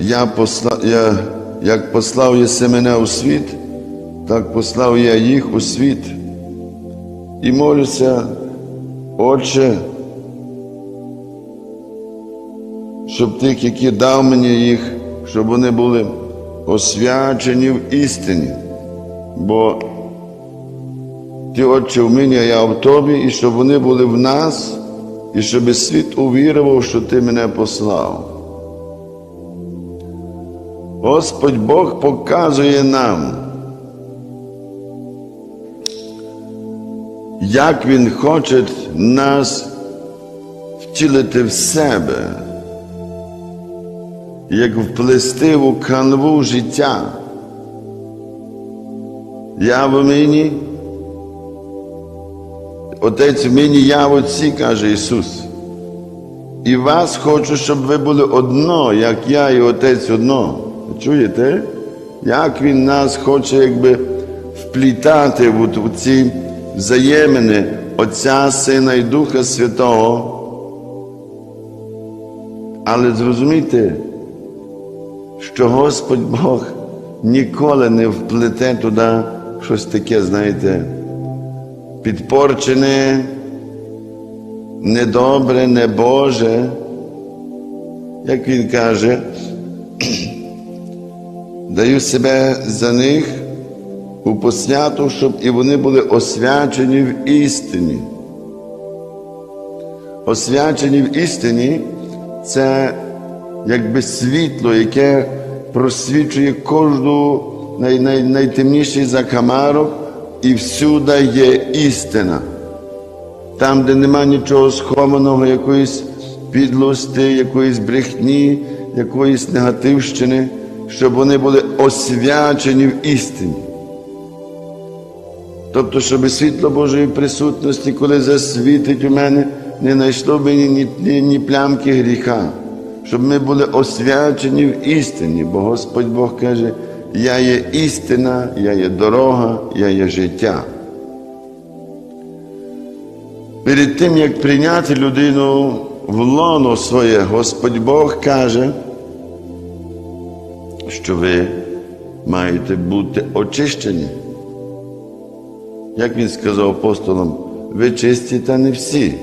я посла, я, як послав єси мене у світ, так послав я їх у світ. І молюся, Отче, щоб тих, які дав мені їх, щоб вони були освячені в істині. Бо ти, Отче, в мені, а я в тобі, і щоб вони були в нас, і щоб світ увірував, що ти мене послав. Господь Бог показує нам, як Він хоче нас втілити в себе, як вплести в канву життя. Я в мені, Отець в мені, я в Отці, каже Ісус. І вас хочу, щоб ви були одно, як я і Отець одно. Чуєте? Як Він нас хоче якби вплітати в, ці взаємини Отця, Сина і Духа Святого. Але зрозумійте, що Господь Бог ніколи не вплете туди щось таке, знаєте, підпорчене, недобре, небоже. Як він каже, даю себе за них у посвяту, щоб і вони були освячені в істині. Освячені в істині це якби світло, яке просвічує кожну най, най, найтемніший закамарок, і всюди є істина. Там, де нема нічого схованого, якоїсь підлості, якоїсь брехні, якоїсь негативщини, щоб вони були освячені в істині. Тобто, щоб світло Божої присутності, коли засвітить у мене, не знайшло мені ні, ні, ні плямки гріха, щоб ми були освячені в істині, бо Господь Бог каже, я є істина, я є дорога, я є життя. Перед тим, як прийняти людину в лоно своє, Господь Бог каже, що ви маєте бути очищені. Як він сказав апостолам, ви чисті та не всі.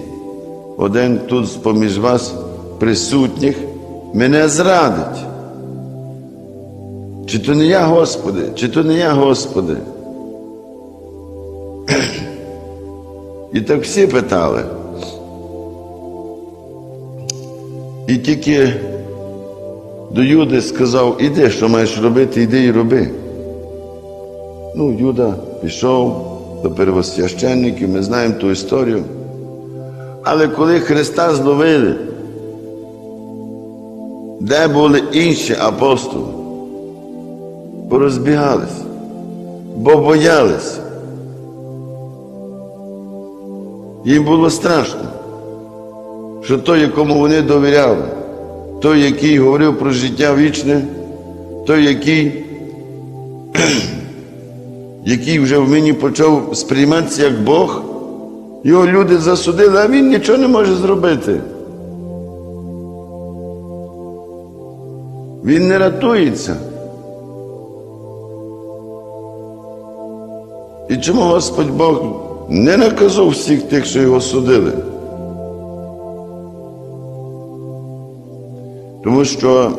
Один тут з-поміж вас присутніх мене зрадить. Чи то не я, Господи, чи то не я, Господи? І так всі питали. І тільки до Юди сказав, іди, що маєш робити, іди і роби. Ну, Юда пішов до первосвященників, ми знаємо ту історію. Але коли Христа зловили, де були інші апостоли, порозбігались, бо боялись. Їм було страшно, що той, якому вони довіряли, той, який говорив про життя вічне, той, який який вже в мені почав сприйматися як Бог, його люди засудили, а він нічого не може зробити. Він не рятується. І чому Господь Бог не наказав всіх тих, що його судили? Тому що,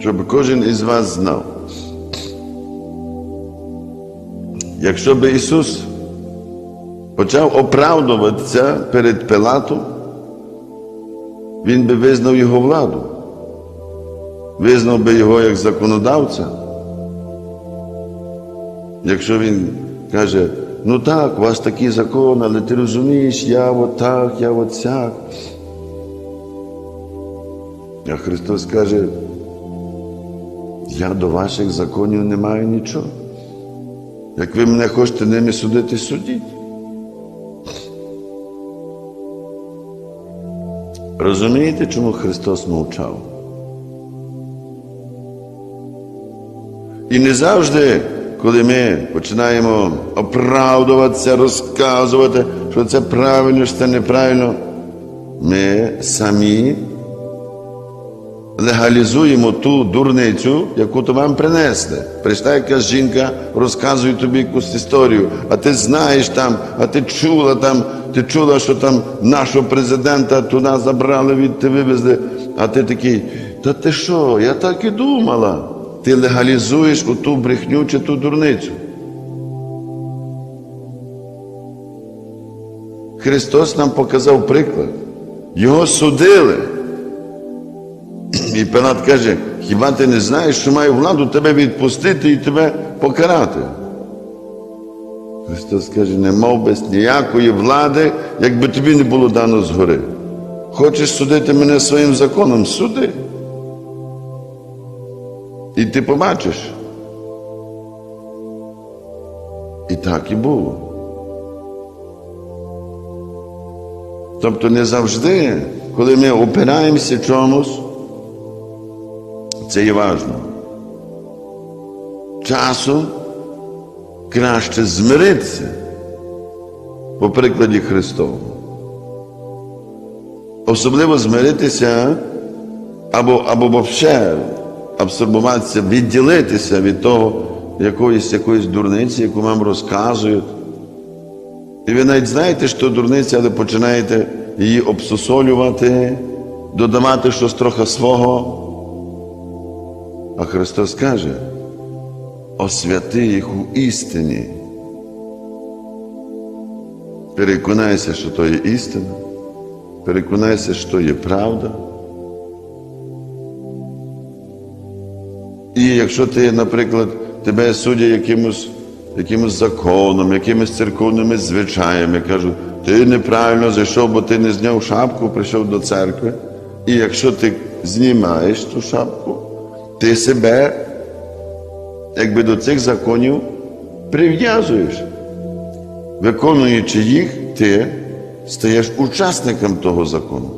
щоб кожен із вас знав, якщо би Ісус почав оправдуватися перед Пилатом, Він би визнав його владу, визнав би його як законодавця. Якщо він каже, ну так, у вас такий закон, але ти розумієш, я от так, я от сяк. А Христос каже, я до ваших законів не маю нічого. Як ви мене хочете ними судити, судіть. Розумієте, чому Христос мовчав? І не завжди, коли ми починаємо оправдуватися, розказувати, що це правильно, що це неправильно, ми самі легалізуємо ту дурницю, яку то вам принесли. Прийшла якась жінка, розказує тобі якусь історію, а ти знаєш там, а ти чула там, ти чула, що там нашого президента туди забрали, відти вивезли. А ти такий, та ти що, я так і думала. Ти легалізуєш оту брехню чи ту дурницю. Христос нам показав приклад. Його судили. І Пилат каже, хіба ти не знаєш, що маю владу тебе відпустити і тебе покарати? Христос каже, не мав без ніякої влади, якби тобі не було дано згори. Хочеш судити мене своїм законом? Суди. І ти побачиш. І так і було. Тобто не завжди, коли ми опираємося чомусь, це є важливо. Часом краще змиритися по прикладі Христовому. Особливо змиритися або, або взагалі абсорбуватися, відділитися від того якоїсь якоїсь дурниці, яку вам розказують. І ви навіть знаєте, що дурниця, але починаєте її обсусолювати, додавати щось трохи свого. А Христос каже, освяти їх у істині. Переконайся, що то є істина, переконайся, що є правда. І якщо ти, наприклад, тебе судять якимось, якимось законом, якимись церковними звичаями, кажуть, ти неправильно зайшов, бо ти не зняв шапку, прийшов до церкви. І якщо ти знімаєш ту шапку, ти себе якби до цих законів прив'язуєш. Виконуючи їх, ти стаєш учасником того закону.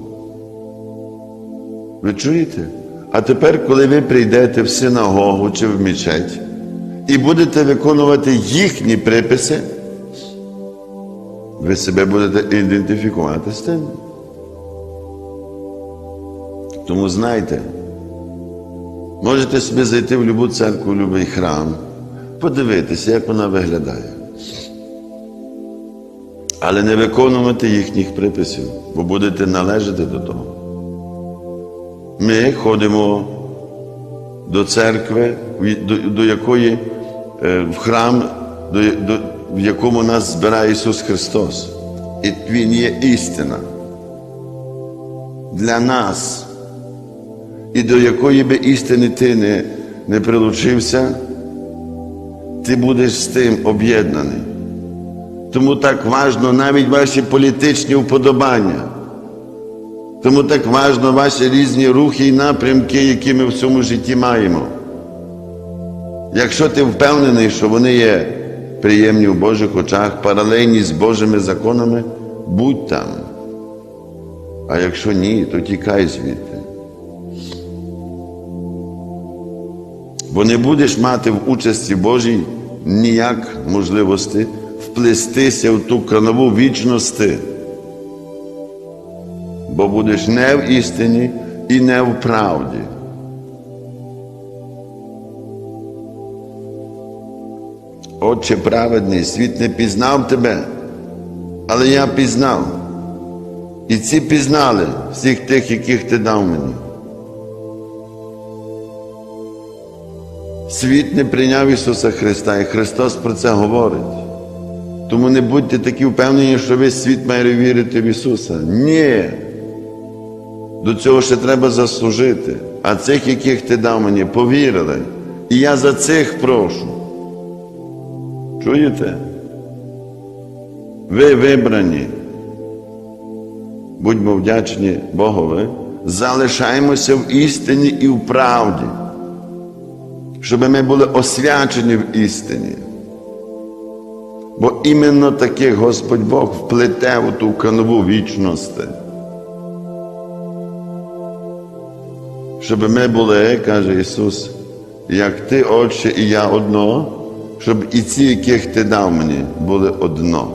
Ви чуєте? А тепер, коли ви прийдете в синагогу чи в мечеть і будете виконувати їхні приписи, ви себе будете ідентифікувати з тим. Тому знайте, можете собі зайти в будь-яку церкву, в будь-який храм, подивитися, як вона виглядає. Але не виконувати їхніх приписів, бо будете належати до того. Ми ходимо до церкви, до, до якої е, в храм, до, до, в якому нас збирає Ісус Христос. І Він є істина для нас. І до якої би істини ти не, не прилучився, ти будеш з тим об'єднаний. Тому так важно навіть ваші політичні вподобання. Тому так важно ваші різні рухи і напрямки, які ми в цьому житті маємо. Якщо ти впевнений, що вони є приємні в Божих очах, паралельні з Божими законами, будь там. А якщо ні, то тікай звідти. Бо не будеш мати в участі Божій ніяк можливості вплестися в ту кранову вічності бо будеш не в істині і не в правді. Отче праведний, світ не пізнав тебе, але я пізнав. І ці пізнали всіх тих, яких ти дав мені. Світ не прийняв Ісуса Христа, і Христос про це говорить. Тому не будьте такі впевнені, що весь світ має вірити в Ісуса. Ні. До цього ще треба заслужити. А цих, яких ти дав мені, повірили. І я за цих прошу. Чуєте? Ви вибрані. Будьмо вдячні Богові. Залишаємося в істині і в правді, щоб ми були освячені в істині. Бо іменно таких Господь Бог вплете у ту канову вічності. Щоб ми були, каже Ісус, як Ти, Отче, і я одно, щоб і ці, яких Ти дав мені, були одно.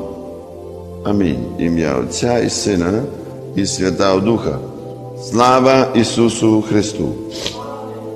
Амінь. Ім'я Отця і Сина, і Святого Духа. Слава Ісусу Христу!